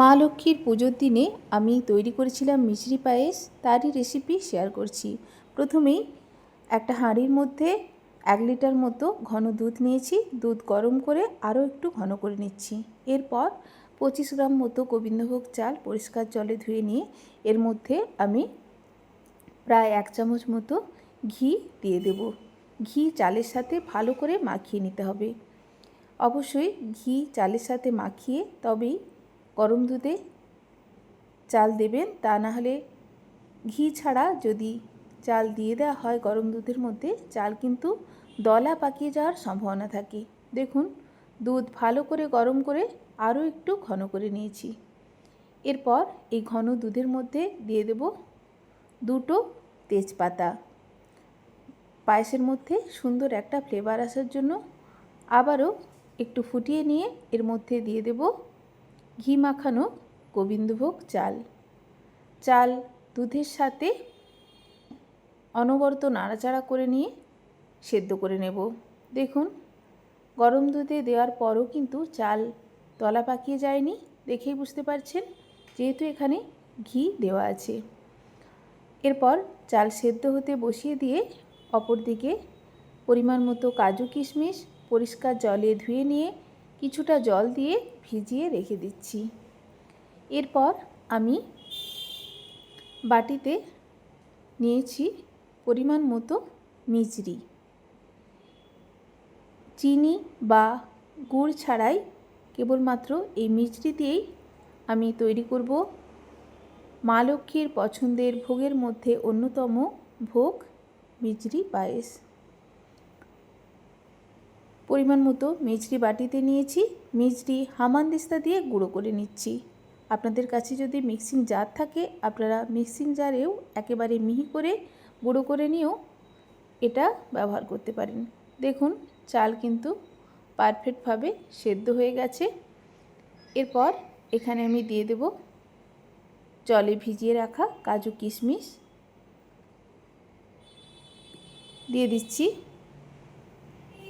মা লক্ষ্মীর পুজোর দিনে আমি তৈরি করেছিলাম মিছরি পায়েস, তারই রেসিপি শেয়ার করছি। প্রথমেই একটা হাঁড়ির মধ্যে এক লিটার মতো ঘন দুধ নিয়েছি, দুধ গরম করে আরও একটু ঘন করে নিচ্ছি। এরপর পঁচিশ গ্রাম মতো গোবিন্দভোগ চাল পরিষ্কার জলে ধুয়ে নিয়ে এর মধ্যে আমি প্রায় এক চামচ মতো ঘি দিয়ে দেব। ঘি চালের সাথে ভালো করে মাখিয়ে নিতে হবে। অবশ্যই ঘি চালের সাথে মাখিয়ে তবেই গরম দুধে চাল দেবেন। তা না হলে ঘি ছাড়া যদি চাল দিয়ে দেওয়া হয় গরম দুধের মধ্যে, চাল কিন্তু দলা পাকিয়ে যাওয়ার সম্ভাবনা থাকে। দেখুন, দুধ ভালো করে গরম করে আরও একটু ঘন করে নিয়েছি। এরপর এই ঘন দুধের মধ্যে দিয়ে দেব দুটো তেজপাতা। পায়েসের মধ্যে সুন্দর একটা ফ্লেভার আসার জন্য আবারও একটু ফুটিয়ে নিয়ে এর মধ্যে দিয়ে দেব ঘি মাখানো গোবিন্দভোগ চাল। চাল দুধের সাথে অনবরত নাড়াচাড়া করে নিয়ে সেদ্ধ করে নেব। দেখুন, গরম দুধে দেওয়ার পরও কিন্তু চাল তলা পাকিয়ে যায়নি দেখেই বুঝতে পারছেন, যেহেতু এখানে ঘি দেওয়া আছে। এরপর চাল সেদ্ধ হতে বসিয়ে দিয়ে অপর দিকে পরিমাণ মতো কাজু কিশমিশ পরিষ্কার জলে ধুয়ে নিয়ে কিছুটা জল দিয়ে ভিজিয়ে রেখে দিচ্ছি। এরপর আমি বাটিতে নিয়েছি পরিমাণ মতো মিচড়ি চিনি বা গুড় ছাড়াই কেবলমাত্র এই মিচড়ি দিয়েই আমি তৈরি করব। মা লক্ষ্মীর পছন্দের ভোগের মধ্যে অন্যতম ভোগ মিচড়ি পায়েস। পরিমাণ মতো মিচড়ি বাটিতে নিয়েছি। মিচড়ি হামানদিস্তা দিয়ে গুঁড়ো করে নিচ্ছি। আপনাদের কাছে যদি মিক্সিং জার থাকে, আপনারা মিক্সিং জারেও একেবারে মিহি করে গুঁড়ো করে নিয়েও এটা ব্যবহার করতে পারেন। দেখুন, চাল কিন্তু পারফেক্টভাবে সেদ্ধ হয়ে গেছে। এরপর এখানে আমি দিয়ে দেব জলে ভিজিয়ে রাখা কাজু কিশমিশ। দিয়ে দিচ্ছি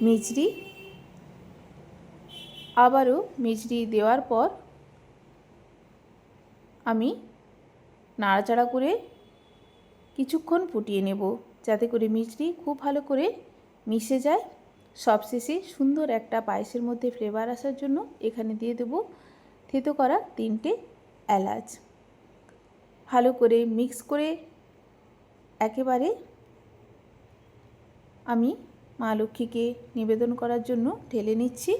মিচড়ি আবারও মিচড়ি দেওয়ার পর আমি নাড়াচাড়া করে কিছুক্ষণ ফুটিয়ে নেব, যাতে করে মিচড়ি খুব ভালো করে মিশে যায়। সবশেষে সুন্দর একটা পায়েসের মধ্যে ফ্লেভার আসার জন্য এখানে দিয়ে দেব থেতো করা তিনটে এলাচ। ভালো করে মিক্স করে একেবারে আমি মা লক্ষ্মীকে নিবেদন করার জন্য ঢেলে নিচ্ছি।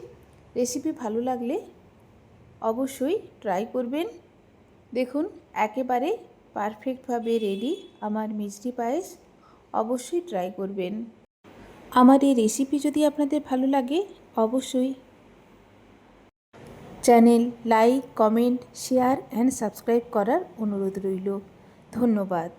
রেসিপি ভালো লাগলে অবশ্যই ট্রাই করবেন। দেখুন, একেবারে পারফেক্টভাবে রেডি আমার মিষ্টি পায়েস। অবশ্যই ট্রাই করবেন। আমার এই রেসিপি যদি আপনাদের ভালো লাগে, অবশ্যই channel like comment share and subscribe করার অনুরোধ রইল। ধন্যবাদ।